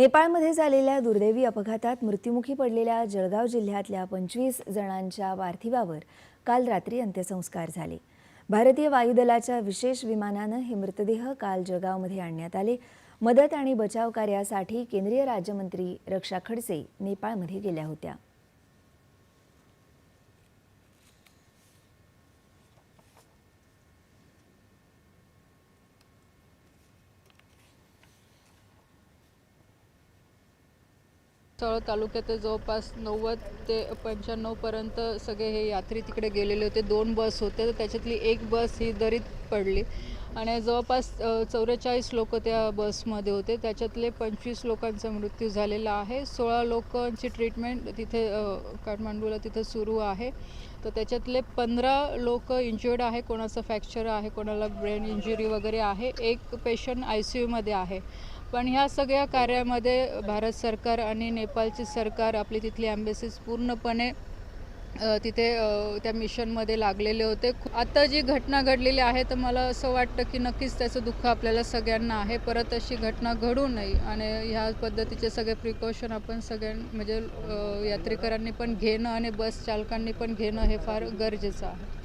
नेपाळमध्ये झालेल्या दुर्दैवी अपघातात मृत्युमुखी पडलेल्या जळगाव जिल्ह्यातल्या पंचवीस जणांच्या पार्थिवावर काल रात्री अंत्यसंस्कार झाले. भारतीय वायुदलाच्या विशेष विमानानं हे मृतदेह काल जळगावमध्ये आणण्यात आले. मदत आणि बचाव कार्यासाठी केंद्रीय राज्यमंत्री रक्षा खडसे नेपाळमध्ये गेल्या होत्या. स्थळ तालुक्यात जवळपास नव्वद ते पंच्याण्णवपर्यंत सगळे हे यात्री तिकडे गेलेले होते. दोन बस होते तर त्याच्यातली एक बस ही दरीत पडली. आणि जवळपास चौवेचाळीस लोक त्या बसमध्ये होते. त्याच्यातले पंचवीस लोकांचा मृत्यू झालेला आहे. सोळा लोकांची ट्रीटमेंट तिथे काठमांडूला तिथं सुरू आहे. तर त्याच्यातले पंधरा लोक इंज्युर्ड आहे. कोणाचं फ्रॅक्चर आहे कोणाला ब्रेन इंजुरी वगैरे आहे. एक पेशंट आय सी यूमध्ये आहे. पण ह्या सगळ्या कार्यामध्ये भारत सरकार आणि नेपाळचे सरकार आपली तिथली ॲम्बेसीज पूर्णपणे तिथे त्या मिशनमध्ये लागलेले होते. आता जी घटना घडलेली आहे तर मला असं वाटतं की नक्कीच त्याचं दुःख आपल्याला सगळ्यांना आहे. परत अशी घटना घडू नये आणि ह्या पद्धतीचे सगळे प्रिकॉशन आपण सगळ्यां म्हणजे यात्रेकरांनी पण घेणं आणि बस चालकांनी पण घेणं हे फार गरजेचं आहे.